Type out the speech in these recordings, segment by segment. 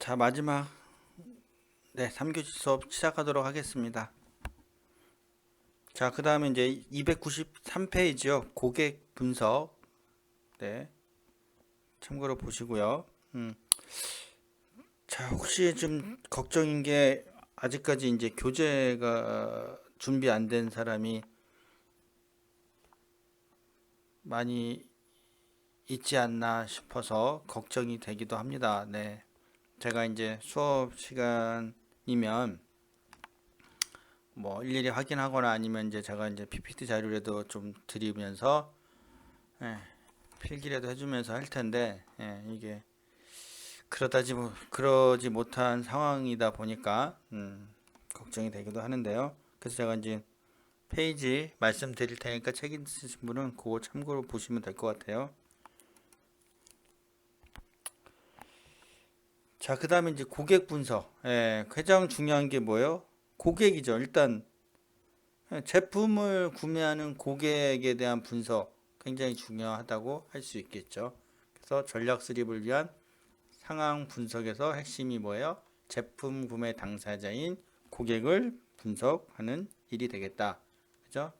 자, 마지막 네, 3교시 수업 시작하도록 하겠습니다. 자, 그 다음에 이제 293페이지요. 고객 분석. 네. 참고로 보시고요. 음. 자, 혹시 좀 걱정인 게 아직까지 이제 교재가 준비 안 된 사람이 많이 있지 않나 싶어서 걱정이 되기도 합니다. 네. 제가 이제 수업 시간이면 뭐 일일이 확인하거나 아니면 이제 제가 이제 PPT 자료라도 좀 드리면서 예, 필기라도 해주면서 할 텐데 예, 이게 그러다지 뭐 그러지 못한 상황이다 보니까 음, 걱정이 되기도 하는데요. 그래서 제가 이제 페이지 말씀드릴 테니까 책 있으신 분은 그거 참고로 보시면 될 것 같아요. 자, 그 다음에 이제 고객 분석. 예, 가장 중요한 게 뭐예요? 고객이죠. 일단, 예, 제품을 구매하는 고객에 대한 분석 굉장히 중요하다고 할 수 있겠죠. 그래서 전략 수립을 위한 상황 분석에서 핵심이 뭐예요? 제품 구매 당사자인 고객을 분석하는 일이 되겠다. 그죠?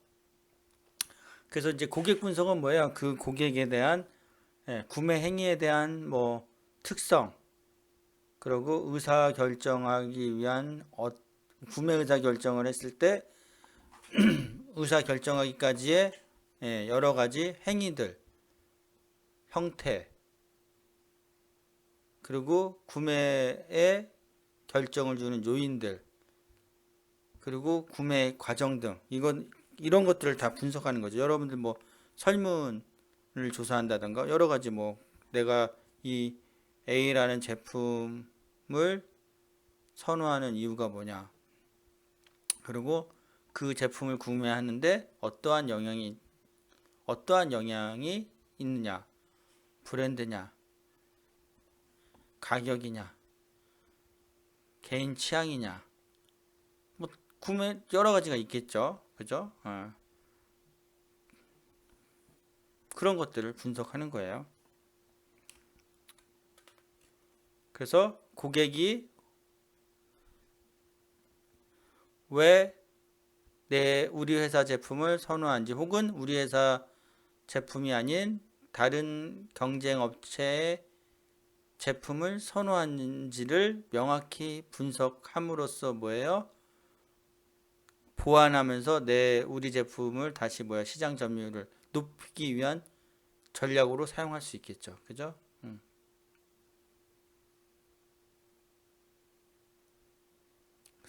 그래서 이제 고객 분석은 뭐예요? 그 고객에 대한 예, 구매 행위에 대한 뭐 특성, 그리고 의사 결정하기 위한 어, 구매 의사 결정을 했을 때 의사 결정하기까지의 예, 여러 가지 행위들, 형태, 그리고 구매에 결정을 주는 요인들, 그리고 구매 과정 등 이건 이런 것들을 다 분석하는 거죠. 여러분들 뭐 설문을 조사한다든가 여러 가지 뭐 내가 이 A라는 제품을 선호하는 이유가 뭐냐. 그리고 그 제품을 구매하는데 어떠한 영향이 어떠한 영향이 있느냐. 브랜드냐. 가격이냐. 개인 취향이냐. 뭐 구매 여러 가지가 있겠죠. 그죠? 어. 그런 것들을 분석하는 거예요. 그래서 고객이 왜 내 우리 회사 제품을 선호한지 혹은 우리 회사 제품이 아닌 다른 경쟁 업체의 제품을 선호하는지를 명확히 분석함으로써 뭐예요? 보완하면서 내 우리 제품을 다시 뭐야 시장 점유율을 높이기 위한 전략으로 사용할 수 있겠죠. 그죠? 음.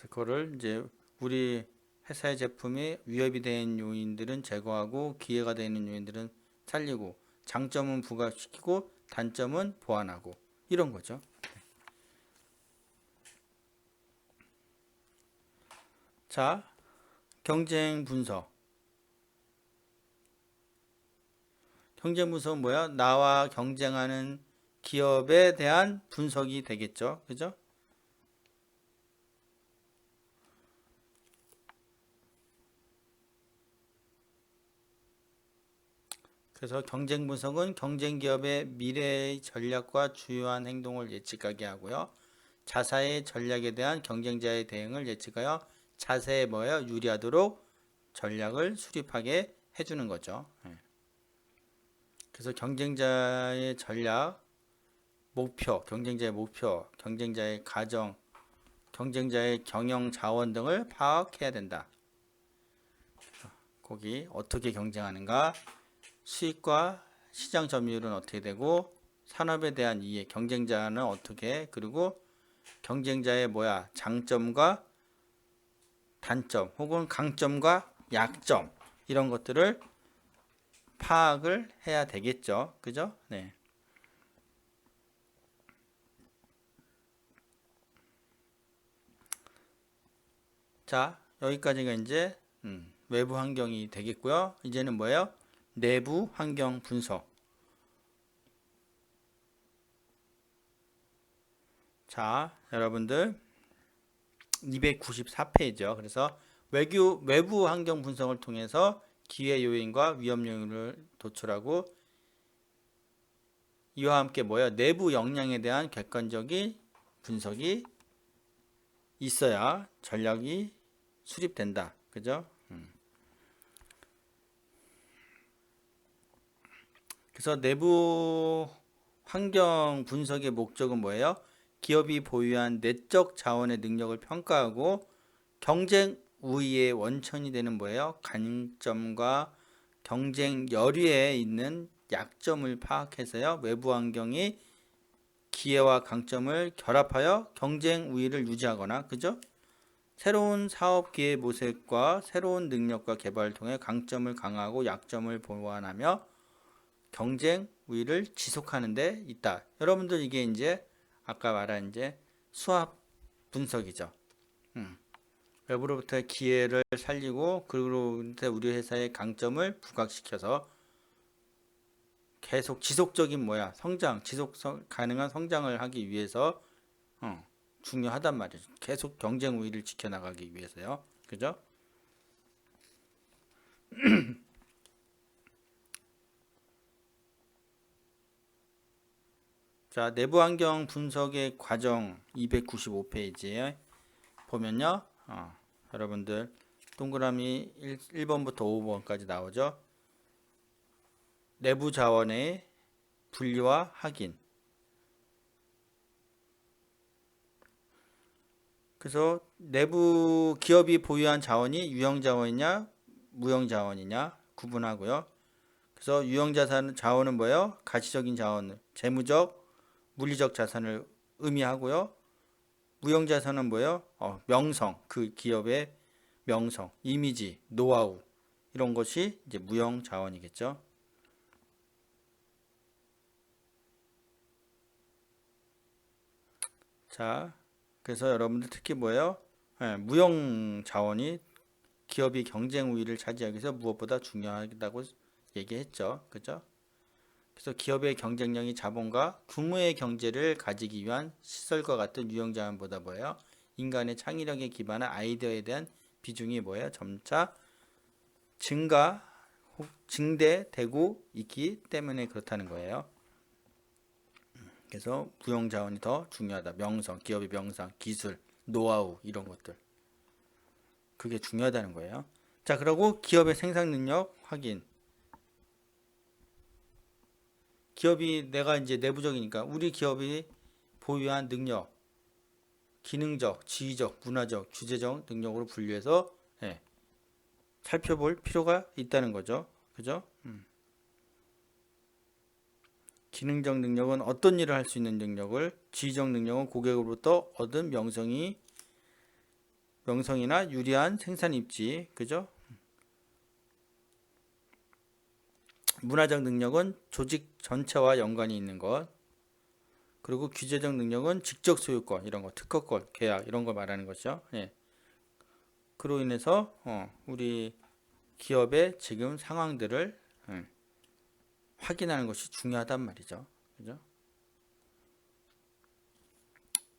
그거를 이제 우리 회사의 제품이 위협이 되는 요인들은 제거하고 기회가 되는 요인들은 살리고 장점은 부각시키고 단점은 보완하고 이런 거죠. 자, 경쟁 분석. 경쟁 분석은 뭐야? 나와 경쟁하는 기업에 대한 분석이 되겠죠. 그죠? 그래서 경쟁 분석은 경쟁 기업의 미래의 전략과 주요한 행동을 예측하게 하고요. 자사의 전략에 대한 경쟁자의 대응을 예측하여 자세에 뭐예요? 유리하도록 전략을 수립하게 해주는 거죠. 예. 그래서 경쟁자의 전략, 목표, 경쟁자의 목표, 경쟁자의 가정, 경쟁자의 경영 자원 등을 파악해야 된다. 거기 어떻게 경쟁하는가? 수익과 시장 점유율은 어떻게 되고 산업에 대한 이해, 경쟁자는 어떻게 그리고 경쟁자의 뭐야 장점과 단점 혹은 강점과 약점 이런 것들을 파악을 해야 되겠죠, 그죠? 네. 자 여기까지가 이제 음, 외부 환경이 되겠고요. 이제는 뭐예요? 내부 환경 분석. 자, 여러분들 294페이지요. 그래서 외교 외부 환경 분석을 통해서 기회 요인과 위험 요인을 도출하고 이와 함께 뭐야? 내부 역량에 대한 객관적인 분석이 있어야 전략이 수립된다. 그죠? 그래서 내부 환경 분석의 목적은 뭐예요? 기업이 보유한 내적 자원의 능력을 평가하고 경쟁 우위의 원천이 되는 뭐예요? 강점과 경쟁 열의에 있는 약점을 파악해서요. 외부 환경이 기회와 강점을 결합하여 경쟁 우위를 유지하거나 그죠? 새로운 사업 기회 모색과 새로운 능력과 개발을 통해 강점을 강화하고 약점을 보완하며 경쟁 우위를 지속하는 데 있다. 여러분들 이게 이제 아까 말한 이제 수합 분석이죠. 음. 외부로부터의 기회를 살리고 그로부터 우리 회사의 강점을 부각시켜서 계속 지속적인 뭐야 성장 지속 가능한 성장을 하기 위해서 어, 중요하단 말이죠. 계속 경쟁 우위를 지켜나가기 위해서요. 그죠? 자, 내부 환경 분석의 과정 295페이지에 보면요. 어, 여러분들 동그라미 1, 번부터 5번까지 나오죠. 내부 자원의 분리와 확인. 그래서 내부 기업이 보유한 자원이 유형 자원이냐 무형 자원이냐 구분하고요. 그래서 유형 자산 자원은 뭐예요? 가치적인 자원, 재무적, 물리적 자산을 의미하고요. 무형 자산은 뭐예요? 어, 명성, 그 기업의 명성, 이미지, 노하우 이런 것이 이제 무형 자원이겠죠. 자, 그래서 여러분들 특히 뭐예요? 예, 무형 자원이 기업이 경쟁 우위를 차지하기 위해서 무엇보다 중요하다고 얘기했죠. 그죠? 그래서 기업의 경쟁력이 자본과 규모의 경제를 가지기 위한 시설과 같은 유형 자원보다 뭐예요? 인간의 창의력에 기반한 아이디어에 대한 비중이 뭐예요? 점차 증가, 증대되고 있기 때문에 그렇다는 거예요. 그래서 무형 자원이 더 중요하다. 명성, 기업의 명성, 기술, 노하우 이런 것들. 그게 중요하다는 거예요. 자, 그리고 기업의 생산 능력 확인. 기업이 내가 이제 내부적이니까 우리 기업이 보유한 능력, 기능적, 지휘적, 문화적, 규제적 능력으로 분류해서 예, 살펴볼 필요가 있다는 거죠. 그죠? 음. 기능적 능력은 어떤 일을 할 수 있는 능력을, 지휘적 능력은 고객으로부터 얻은 명성이 명성이나 유리한 생산 입지, 그죠? 문화적 능력은 조직 전체와 연관이 있는 것. 그리고 규제적 능력은 직접 소유권 이런 거, 특허권, 계약 이런 걸 말하는 거죠. 예. 그로 인해서 어, 우리 기업의 지금 상황들을 음, 확인하는 것이 중요하단 말이죠. 그죠?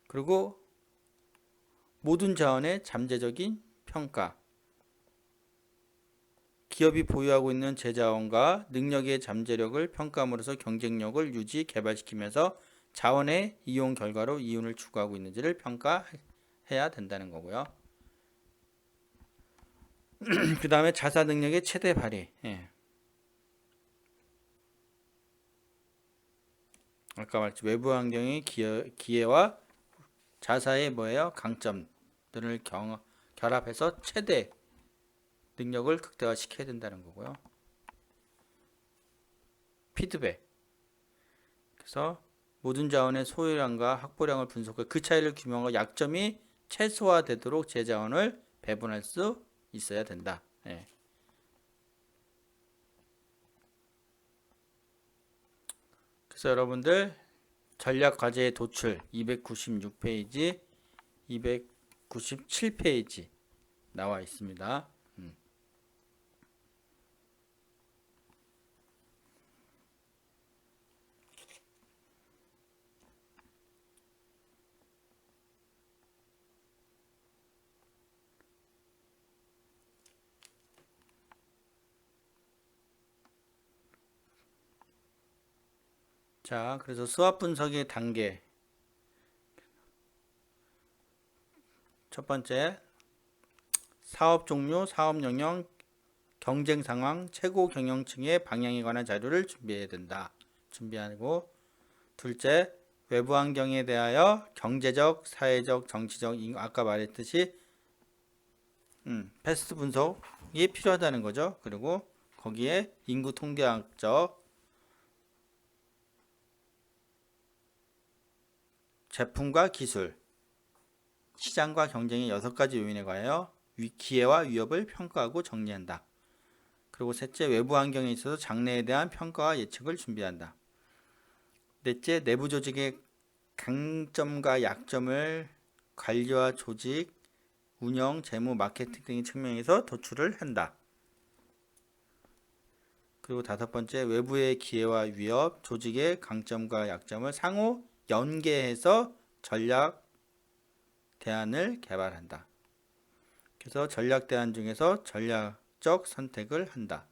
그리고 모든 자원의 잠재적인 평가. 기업이 보유하고 있는 제자원과 능력의 잠재력을 평가함으로써 경쟁력을 유지, 개발시키면서 자원의 이용 결과로 이윤을 추구하고 있는지를 평가해야 된다는 거고요. 그 다음에 자사 능력의 최대 발휘. 예. 아까 말했죠. 외부 환경의 기회, 기회 와 자사의 뭐예요? 강점들을 경, 결합해서 최대 능력을 극대화시켜야 된다는 거고요. 피드백. 그래서 모든 자원의 소유량과 확보량을 분석해 그 차이를 규명하고 약점이 최소화되도록 제 자원을 배분할 수 있어야 된다. 예. 그래서 여러분들 전략 과제의 도출 296페이지, 297페이지 나와 있습니다. 자, 그래서 수학 분석의 단계. 첫 번째 사업 종류, 사업 영역, 경쟁 상황, 최고 경영층의 방향에 관한 자료를 준비해야 된다. 준비하고 둘째 외부 환경에 대하여 경제적, 사회적, 정치적 인- 아까 말했듯이 음, 패스트 분석이 필요하다는 거죠. 그리고 거기에 인구 통계학적 제품과 기술, 시장과 경쟁의 여섯 가지 요인에 관하여 위- 기회와 위협을 평가하고 정리한다. 그리고 셋째, 외부 환경에 있어서 장래에 대한 평가와 예측을 준비한다. 넷째, 내부 조직의 강점과 약점을 관리와 조직, 운영, 재무, 마케팅 등의 측면에서 도출을 한다. 그리고 다섯 번째, 외부의 기회와 위협, 조직의 강점과 약점을 상호 연계해서 전략 대안을 개발한다. 그래서 전략 대안 중에서 전략적 선택을 한다.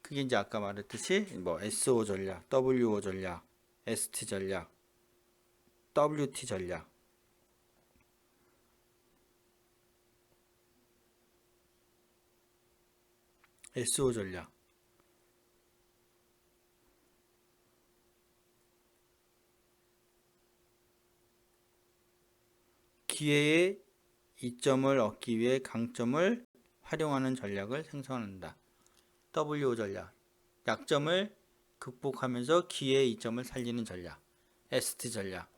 그게 이제 아까 말했듯이 뭐 SO 전략, WO 전략, ST 전략, WT 전략. SO 전략. 기회의 이점을 얻기 위해 강점을 활용하는 전략을 생성한다. WO 전략. 약점을 극복하면서 기회의 이점을 살리는 전략. ST 전략.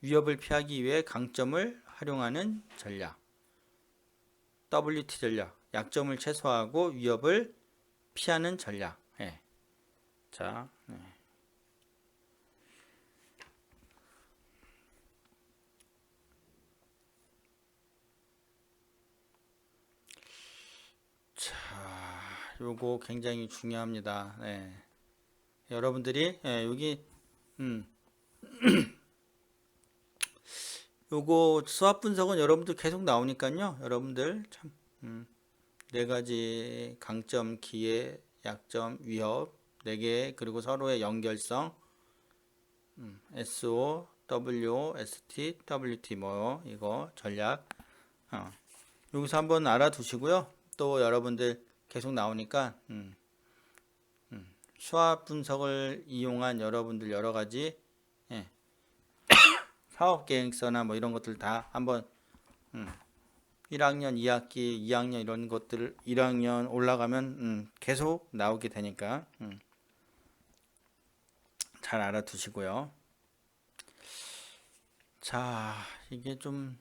위협을 피하기 위해 강점을 활용하는 전략. WT 전략. 약점을 최소화하고 위협을 피하는 전략. 예. 자, 네. 자, 요거 굉장히 중요합니다. 네. 여러분들이 예, 여기 음. 요거 수학 분석은 여러분들 계속 나오니까요. 여러분들 참 음, 네 가지 강점, 기회, 약점, 위협 네 개 그리고 서로의 연결성 음, SO, WO, ST, WT 뭐 이거 전략 어. 여기서 한번 알아두시고요. 또 여러분들 계속 나오니까 음, 음, 수학 분석을 이용한 여러분들 여러 가지 예. 사업 계획서나 뭐 이런 것들 다 한번 음, 1학년, 2학기, 2학년 이런 것들 1학년 올라가면 음, 계속 나오게 되니까 음, 잘 알아두시고요. 자, 이게 좀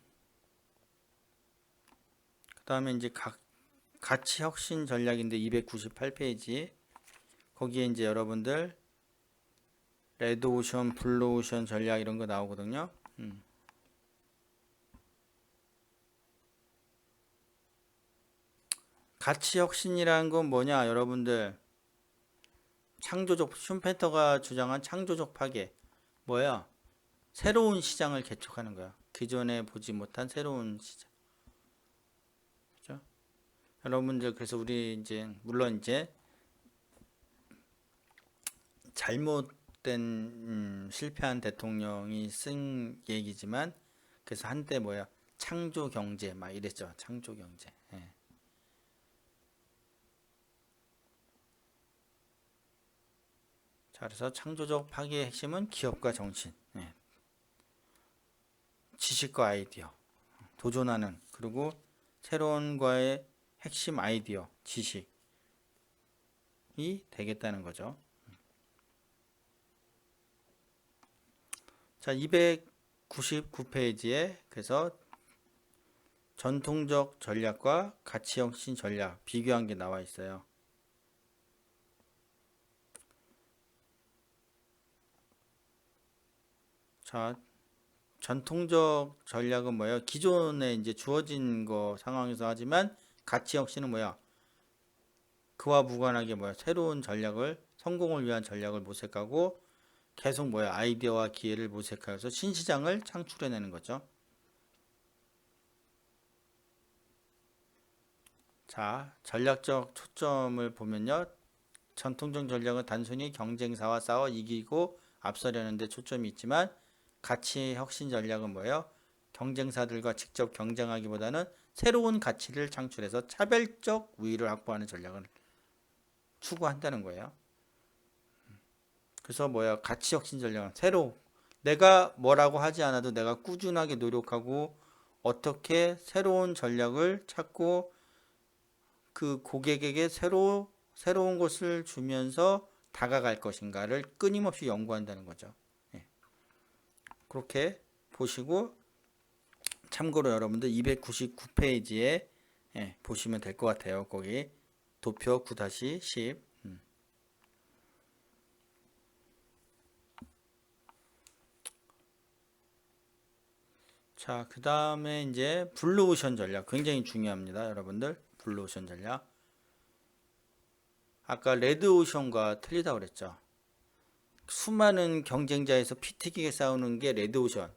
그다음에 이제 각 가치 혁신 전략인데 298페이지 거기에 이제 여러분들 레드 오션, 블루 오션 전략 이런 거 나오거든요. 음. 가치 혁신이라는 건 뭐냐, 여러분들? 창조적 슌페터가 주장한 창조적 파괴 뭐야? 새로운 시장을 개척하는 거야. 기존에 보지 못한 새로운 시장. 여러분들 그래서 우리 이제 물론 이제 잘못된 음, 실패한 대통령이 쓴 얘기지만 그래서 한때 뭐야? 창조 경제 막 이랬죠. 창조 경제. 예. 자 그래서 창조적 파괴의 핵심은 기업과 정신 예. 지식과 아이디어. 도전하는. 그리고 새로운 거의 핵심 아이디어 지식이 되겠다는 거죠. 자, 299페이지에 그래서 전통적 전략과 가치 혁신 전략 비교한 게 나와 있어요. 자, 전통적 전략은 뭐예요? 기존에 이제 주어진 거 상황에서 하지만 가치 혁신은 뭐야? 그와 무관하게 뭐야? 새로운 전략을 성공을 위한 전략을 모색하고 계속 뭐야 아이디어와 기회를 모색해서 신시장을 창출해내는 거죠. 자, 전략적 초점을 보면요. 전통적 전략은 단순히 경쟁사와 싸워 이기고 앞서려는 데 초점이 있지만 가치 혁신 전략은 뭐예요? 경쟁사들과 직접 경쟁하기보다는 새로운 가치를 창출해서 차별적 우위를 확보하는 전략을 추구한다는 거예요. 그래서 뭐야 가치 혁신 전략은 새로 내가 뭐라고 하지 않아도 내가 꾸준하게 노력하고 어떻게 새로운 전략을 찾고 그 고객에게 새로 새로운 것을 주면서 다가갈 것인가를 끊임없이 연구한다는 거죠. 예. 그렇게 보시고 참고로 여러분들 299페이지에 예, 보시면 될 것 같아요. 거기 도표 9-10 음. 자, 그 다음에 이제 블루오션 전략 굉장히 중요합니다. 여러분들 블루오션 전략 아까 레드오션과 틀리다고 그랬죠. 수많은 경쟁자에서 피 튀기게 싸우는 게 레드오션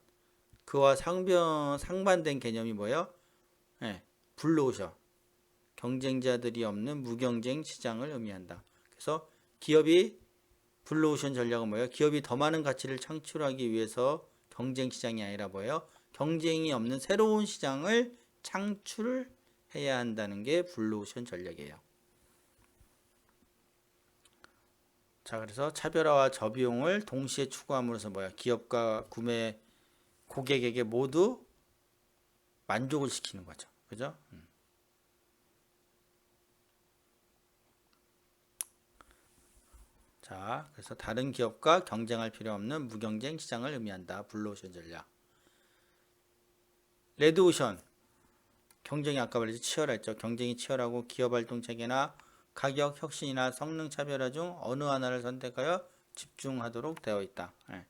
그와 상변, 상반된 개념이 뭐예요? 네, 블루오션 경쟁자들이 없는 무경쟁 시장을 의미한다. 그래서 기업이 블루오션 전략은 뭐예요? 기업이 더 많은 가치를 창출하기 위해서 경쟁 시장이 아니라 뭐예요? 경쟁이 없는 새로운 시장을 창출해야 한다는 게 블루오션 전략이에요. 자, 그래서 차별화와 저비용을 동시에 추구함으로써 뭐야? 기업과 구매 고객에게 모두 만족을 시키는 거죠. 그죠? 음. 자, 그래서 다른 기업과 경쟁할 필요 없는 무경쟁 시장을 의미한다. 블루오션 전략. 레드오션. 경쟁이 아까 말했지 치열했죠. 경쟁이 치열하고 기업 활동 체계나 가격 혁신이나 성능 차별화 중 어느 하나를 선택하여 집중하도록 되어 있다. 예.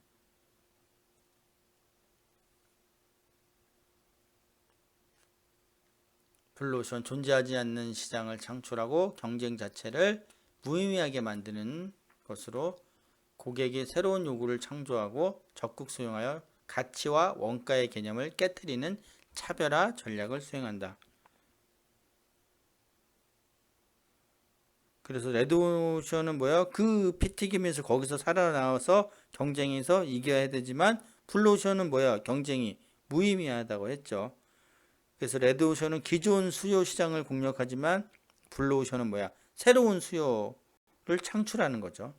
블루오션 존재하지 않는 시장을 창출하고 경쟁 자체를 무의미하게 만드는 것으로 고객이 새로운 요구를 창조하고 적극 수용하여 가치와 원가의 개념을 깨뜨리는 차별화 전략을 수행한다. 그래서 레드오션은 뭐야? 그 피튀기면서 거기서 살아나와서 경쟁에서 이겨야 되지만 블루오션은 뭐야? 경쟁이 무의미하다고 했죠. 그래서 레드오션은 기존 수요 시장을 공략하지만 블루오션은 뭐야? 새로운 수요를 창출하는 거죠.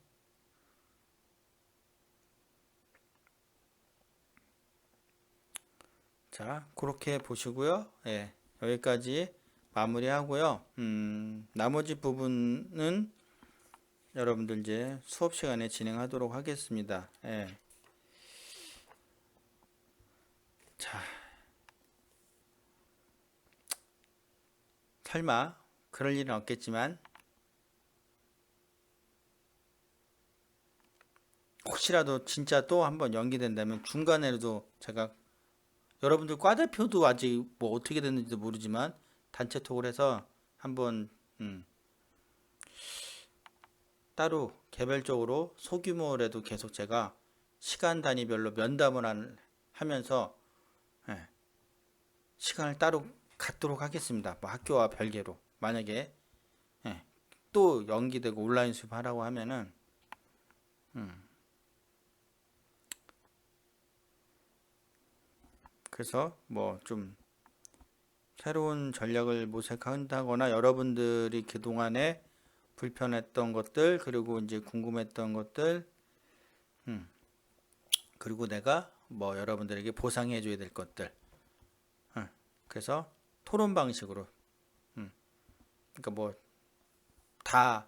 자, 그렇게 보시고요. 예, 여기까지 마무리하고요. 음, 나머지 부분은 여러분들 이제 수업 시간에 진행하도록 하겠습니다. 예. 자, 설마 그럴 일은 없겠지만 혹시라도 진짜 또 한번 연기된다면 중간에라도 제가 여러분들 과 대표도 아직 뭐 어떻게 됐는지도 모르지만 단체 톡을 해서 한번 음, 따로 개별적으로 소규모라도 계속 제가 시간 단위별로 면담을 한- 하면서 예, 시간을 따로 갖도록 하겠습니다. 뭐 학교와 별개로. 만약에 예, 또 연기되고 온라인 수업하라고 하면은 음, 그래서 뭐 좀 새로운 전략을 모색한다거나 여러분들이 그동안에 불편했던 것들 그리고 이제 궁금했던 것들 음, 그리고 내가 뭐 여러분들에게 보상해 줘야 될 것들. 음, 그래서 토론 방식으로. 음, 그러니까 뭐 다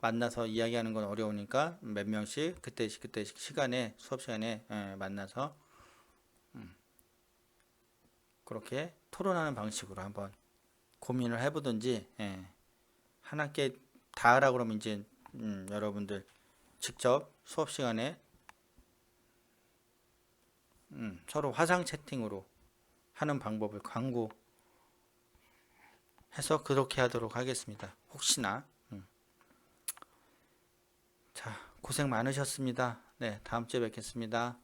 만나서 이야기하는 건 어려우니까 몇 명씩 그때씩 그때씩 시간에 수업 시간에 예, 만나서 그렇게 토론하는 방식으로 한번 고민을 해보든지 예. 한 학기에 다 하라 그러면 이제 음, 여러분들 직접 수업 시간에 음, 서로 화상 채팅으로 하는 방법을 광고 해서 그렇게 하도록 하겠습니다. 혹시나 음. 자 고생 많으셨습니다. 네 다음 주에 뵙겠습니다.